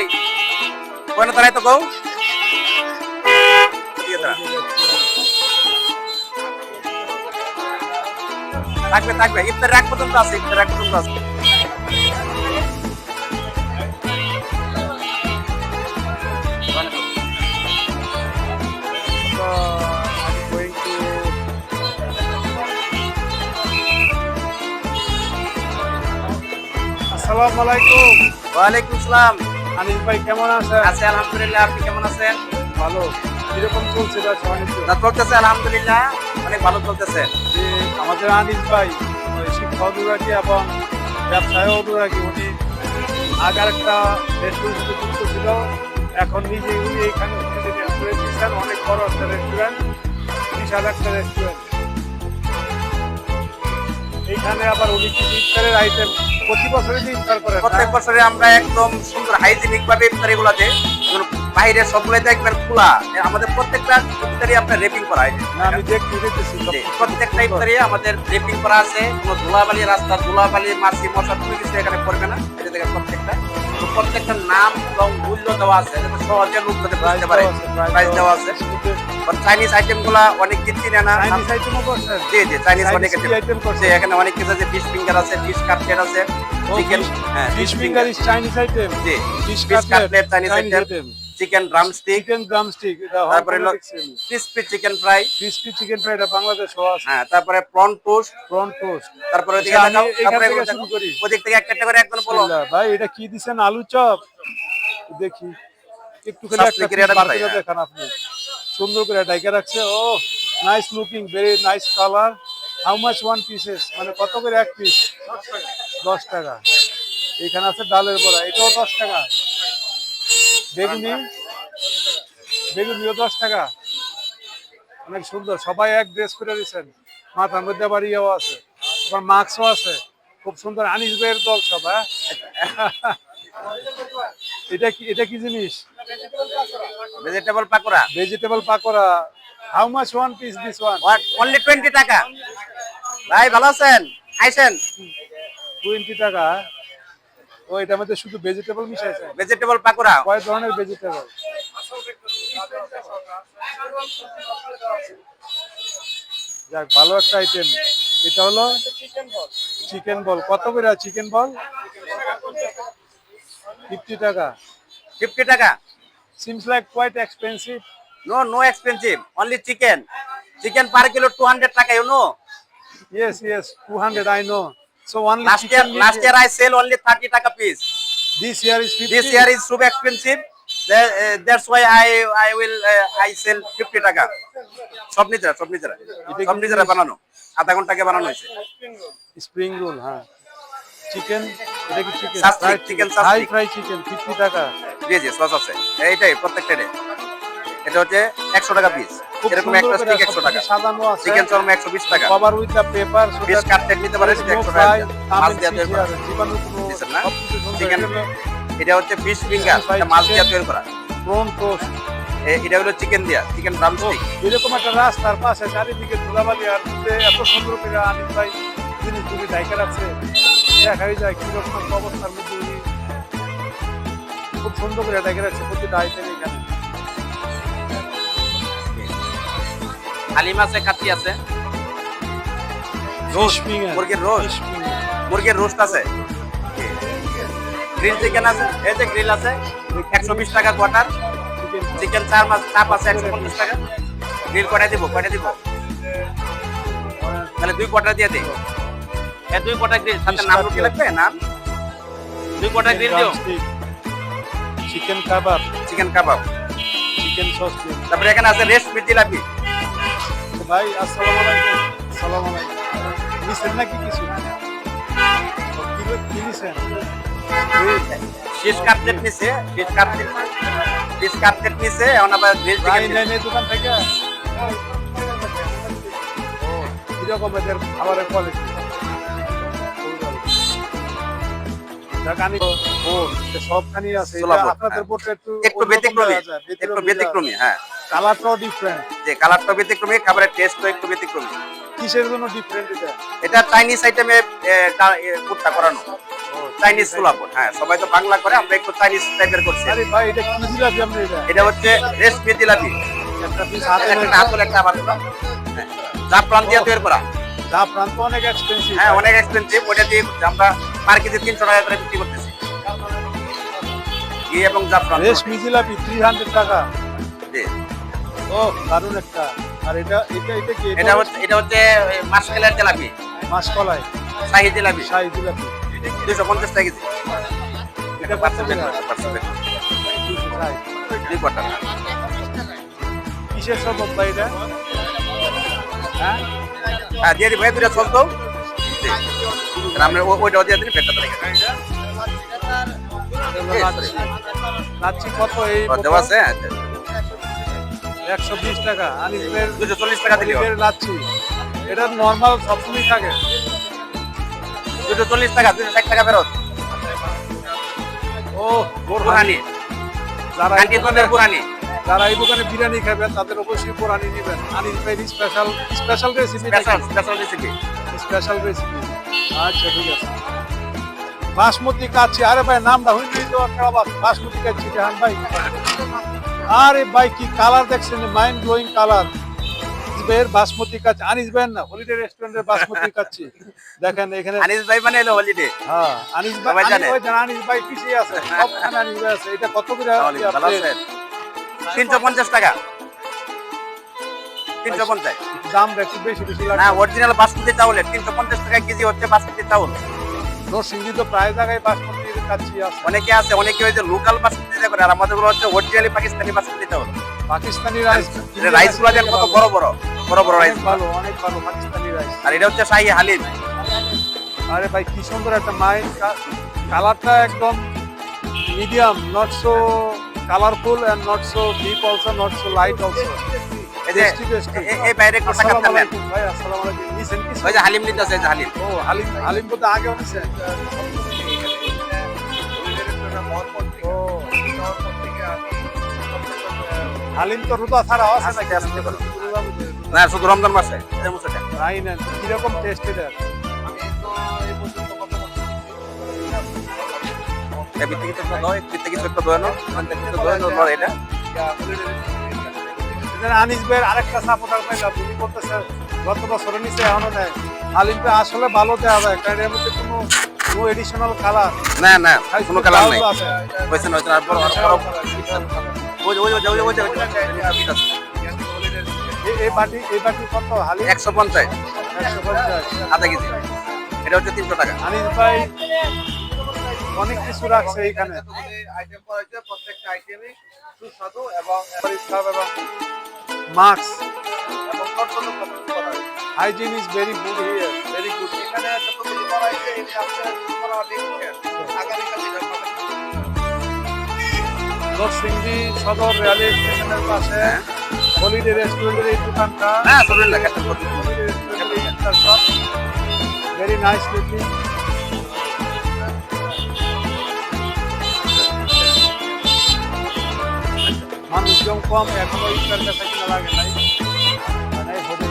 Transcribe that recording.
কই কই না তারাই তো কও দিয়ে দাও। থাকবে থাকবে ইফতার রাখ পর্যন্ত আছে ইফতার রাখ পর্যন্ত আছে So I'm going to. আসসালামু আলাইকুম ওয়ালাইকুম আসসালাম আনিস ভাই কেমন আছেন? আছি আলহামদুলিল্লাহ আপনি কেমন আছেন? ভালো। কীরকম চলছে ব্যবসা বাণিজ্য না চলতেছে আলহামদুলিল্লাহ অনেক ভালো চলতেছে। যে আমাদের আনিস ভাই শিক্ষা অনুরাগী এবং ব্যবসায় অনুরাগী উনি আগে একটা রেস্টুরেন্টে ছিল এখন নিজে উনি এইখানে রেস্টুরেন্ট দিচ্ছেন অনেক বড় একটা রেস্টুরেন্ট বিশাল একটা রেস্টুরেন্ট এইখানে আবার উনি কিছু ইফতারের আইটেম প্রতি বছরই যে ইফতার করেন না? প্রত্যেক বছরে আমরা একদম সুন্দর হাইজিনিক ভাবে ইফতারি গুলাতে বাইরে সবগুলোই দেখবেন খোলা। আমাদের প্রত্যেকটা ইফতারি আপনার রেপিং করা হয়। আমি দেখতে দেখতেছি। প্রত্যেকটা ইফতারি আমাদের রেপিং করা আছে। কোনো ধুলাবালি রাস্তা ধুলাবালি মাছি মশা কোনো কিছু এখানে পড়বে না। এটা দেখেন প্রত্যেকটা। প্রত্যেকটা নাম এবং মূল্য দেওয়া আছে সহজে লোক যাতে বুঝতে পারে। প্রাইস দেওয়া আছে। চাইনিজ আইটেমগুলা অনেক চিনে না। চাইনিজ আইটেমও করছেন? জি জি চাইনিজ অনেক আইটেম করছে এখানে অনেক কিছু আছে ফিশ ফিঙ্গার আছে ফিশ কাটলেট আছে chicken fish finger is Chinese item G fish cutlet Chinese item chicken drumstick chicken drumstick তারপরে crispy chicken fry crispy chicken fry এটা বাংলাদেশ আছে। হ্যাঁ তারপরে প্রন টোস্ট প্রন টোস্ট তারপরে ওদিকে আচ্ছা, দেখাও তারপরে শুরু করি। ওদিক থেকে একটা করে একদম বলো। ভাই এটা কি দিছেন? আলু চপ। দেখি। একটু করে একটা দেখান আপনি। সুন্দর করে ডাইকা রাখছে। ও nice looking very nice colour how much one pieces মানে কত করে এক পিস দশ টাকা। এখানে আছে ডালের বড়া, এটাও দশ টাকা। বেগুনি, বেগুনিও দশ টাকা। অনেক সুন্দর, সবাই এক ড্রেস করে দিচ্ছেন মাথার মধ্যে আবার ইয়েও আছে, আবার মাস্কও আছে। খুব সুন্দর, আনিস ভাইয়ের দল সব হ্যাঁ? এটা কি এটা কি জিনিস? Vegetable pakora? Vegetable pakora. How much one piece this one what only twenty taka. ভাই ভালো আছেন? আইসেন? টোয়েন্টি টাকা। ও এটার মধ্যে শুধু ভেজিটেবল মিশাইছে ভেজিটেবল পাকোড়া। কয় ধরনের ভেজিটেবল যাক ভালো একটা আইটেম এটা হলো চিকেন বল কত করে? Chicken ball fifty taka. Fifty taka. Seems like quite expensive. No, no expensive. Only chicken. Chicken per kilo two taka, you know. Yes, yes, 200, I know. So one last year, last year I sell only sell taka piece. This year is 50. This year is super expensive. Uh, That's why I I will uh, I sell 50 টাকা সব নিজেরা সব নিজেরা সব নিজেরা? বানানো আধা ঘণ্টা আগে বানানো হয়েছে spring roll, হ্যাঁ। Chicken, এটা কি chicken? Sausage, Fried chicken chicken, high chicken, 50 টাকা। জি জি সস আছে। এইটাই প্রত্যেকটা রে এটা হচ্ছে 100 টাকা পিস এরকম একটা স্টিক 100 টাকা। সাজানো আছে। চিকেন শর্মা 120 টাকা। Cover with the paper so fish cutlet নিতে পারে সেটা no 100 টাকা মাছ দিয়ে তৈরি করা। না? সবকিছু এটা হচ্ছে ফিশ ফিঙ্গার এটা মাছ দিয়ে তৈরি করা। toast। এ- এটা হলো চিকেন দিয়া চিকেন ড্রামস্টিক এরকম একটা রাস্তার পাশে চারিদিকে ধুলাবালি আর এত সুন্দর করে আনিস ভাই জিনিসগুলি ডাইকা রাখছে দেখাই যায় কীরকম অবস্থার মধ্যে খুব সুন্দর করে ডাইকা রাখছে প্রতিটা আইটেম এখানে হালিম আছে কাচ্চি আছে? মুরগির রোস্ট? মুরগির রোস্ট আছে? গ্রিল চিকেন আছে? এই যে গ্রিল আছে একশো বিশ টাকা কোয়ার্টার। চিকেন চার। মাছ চাপ আছে একশো পঞ্চাশ টাকা। গ্রিল কটা দিব? কয়টা দিব? তাহলে দুই কোয়ার্টার দিয়ে দিই এ দুই কোয়ার্টার গ্রিল সাথে নাম রুটি লাগবে? নাম? দুই কোয়ার্টার গ্রিল দিও। Chicken kebab. Chicken kebab. Chicken sausage তারপরে এখানে আছে রেশমি জিলাপি। ভাই আসসালামু আলাইকুম। আসসালামু আলাইকুম। নিছেন নাকি কিছু? কি কি নিছেন ফিশ কাটলেট নিছে ফিশ কাটলেট। ফিশ কাটলেট নিছে এখন আবার গ্রিল চিকেন নেই নেই দোকান থেকে। ও কীরকম এদের খাবারের কোয়ালিটি দেখানি সবখানি আছে ছোলা এটা বোন, আপনাদের হ্যাঁ। একটু একটু ব্যতিক্রমী একটু ব্যতিক্রমী হ্যাঁ। কালারটাও ডিফারেন্ট যে কালারটা ব্যতিক্রমী খাবারের টেস্টও একটু ব্যতিক্রমী। কিসের জন্য ডিফারেন্ট এটা? এটা চাইনিজ আইটেমে কুটটা করানো। চাইনিজ গোলাপন হ্যাঁ সবাই তো বাংলা করে আমরা একটু চাইনিজ টাইপের করছি। আরে ভাই এটা কি জিলাপি আপনি এটা? এটা হচ্ছে রেশমি জিলাপি। একটা পিস হাতে একটা হাতল একটা আবার হ্যাঁ। জাফরান দিয়ে তৈরি করা। যা প্রান্ত অনেক এক্সপেন্সিভ হ্যাঁ অনেক এক্সপেন্সিভ ওটা দিয়ে আমরা মার্কেটে তিনশো টাকা করে বিক্রি করতেছি। ঘি এবং জাফরান। রেশমি জিলাপি থ্রি হান্ড্রেড টাকা। জি। ও দারুণ একটা। আর এটা এটা এটা কি এটা হচ্ছে এটা হচ্ছে মাসকেলের জিলাপি মাসকলাই। শাহি জিলাপি শাহি জিলাপি দুশো পঞ্চাশ টাকা কেজি। এটা দুশো ষাট। দুই কোয়ার্টার কিসের ভাই এটা? হ্যাঁ? হ্যাঁ দিয়ে দিবো দুটা চলতো। আমরা ওইটাও দিয়ে পেটটা তারিখে লাচ্ছি কত এই দেওয়া আছে? হ্যাঁ, একশো বিশ টাকা। ভাইয়ের দুশো চল্লিশ টাকা আনিসের লাচ্ছি এটা নর্মাল সবসময় থাকে। দুশো চল্লিশ টাকা দুশো ষাট টাকা ফেরত। ও বুরহানি যারা দোকানে- যারা এই দোকানে বিরিয়ানি খাবেন তাদের অবশ্যই কোরআনি নেবেন। আনিস ভাইয়ের special special recipe special recipe special recipe আচ্ছা ঠিক আছে। বাসমতি কাচ্ছি আরে ভাই নামটা হইনি তো একটা বাসমতি কাচ্ছি জাহান ভাই? আরে ভাই কি কালার দেখছেন? মাইন্ড ব্লোয়িং কালার ভাইয়ের বাসমতি কাচ্ছি আনিস ভাইয়ের না হলিডে রেস্টুরেন্টের বাসমতি কাচ্ছি দেখেন এখানে আনিস ভাই মানে এলো হলিডে হ্যাঁ আনিস ভাই জানে। আনিস ভাই জানে, আনিস ভাই পিছিয়ে আছে। সবখানে আনিস ভাই আছে। এটা কত করে ভালো আছেন তিনশো পঞ্চাশ টাকা। তিনশো পঞ্চাশ। দামটা একটু বেশি বেশি লাগে না অরিজিনাল বাসমতি চাউলের তিনশো পঞ্চাশ টাকা কেজি হচ্ছে বাসমতি চাউল। নরসিংদী তো প্রায় জায়গায় বাসমতি কাচ্ছি আছে। অনেকে আছে অনেকে ওই যে লোকাল বাসমতি করে আর আমাদের হচ্ছে অরিজিনালি পাকিস্তানি বাসমতি চাউল। পাকিস্তানি রাইস রাইসগুলো দেন কত বড় বড় বড় বড় রাইস ভালো অনেক ভালো পাকিস্তানি রাইস আর এটা হচ্ছে শাহি হালিম। আরে ভাই কি সুন্দর একটা মাইন্ড কালারটা একদম medium not so colourful and not so deep also not so light also এই যে টেস্টি টেস্টি এ- এই বাইরে একটু টাকা আসসালামু ফেললেন আলাইকুম ভাই আসসালামু আলাইকুম। নিছেন কি ওই হালিম নিতে আছে হালিম। ও হালিম হালিম বলতে আগেও নিছেন হালিম তো রুদা ছাড়া আছে নাকি? আস্তে করো। না শুধু রমজান মাসে। নাই না কীরকম টেস্ট এটা? ভিত্তি কিছু একটা দাও, ভিত্তি কিছু একটা দাও না। আমাদের কিছু দাও না, এটা। আনিস ভাইয়ের আরেকটা সাপোর্টার পাইলাম। উনি বলতেছে গত বছর নিচে এখনও নেয় হালিমটা আসলে ভালো দেওয়া যায়। কারণ এর মধ্যে কোনো নো এডিশনাল কালার না না কোনো কালার নাই। আছে। হয়েছে না হয়েছে আর বড় বড় ওই ওই ওই ওই যে ওই যে ঠিক আছে। এই- এই বাটি এই বাটি কত? একশো পঞ্চাশ। একশো পঞ্চাশ। আধা কেজি। এটা হচ্ছে তিনশো টাকা। আনিস ভাই অনেক কিছু রাখছে এখানে প্রত্যেকটা আইটেমে সুস্বাদু এবং মাস্ক এবং পছন্দ করা হয়। Hygiene is very good here very good এখানে যতগুলো করা হয়েছে এটা আপনার করা দেখছেন আগামীকাল নরসিংদী সদর রেলওয়ে স্টেশনের পাশে হ্যাঁ। হলিডে রেস্টুরেন্টের এই দোকানটা কথা। হলিডে রেস্টুরেন্টের এই ভেরি নাইস লুকিং কম এখনও ইফতার কাছে কিনা লাগে নাই। মানে হবে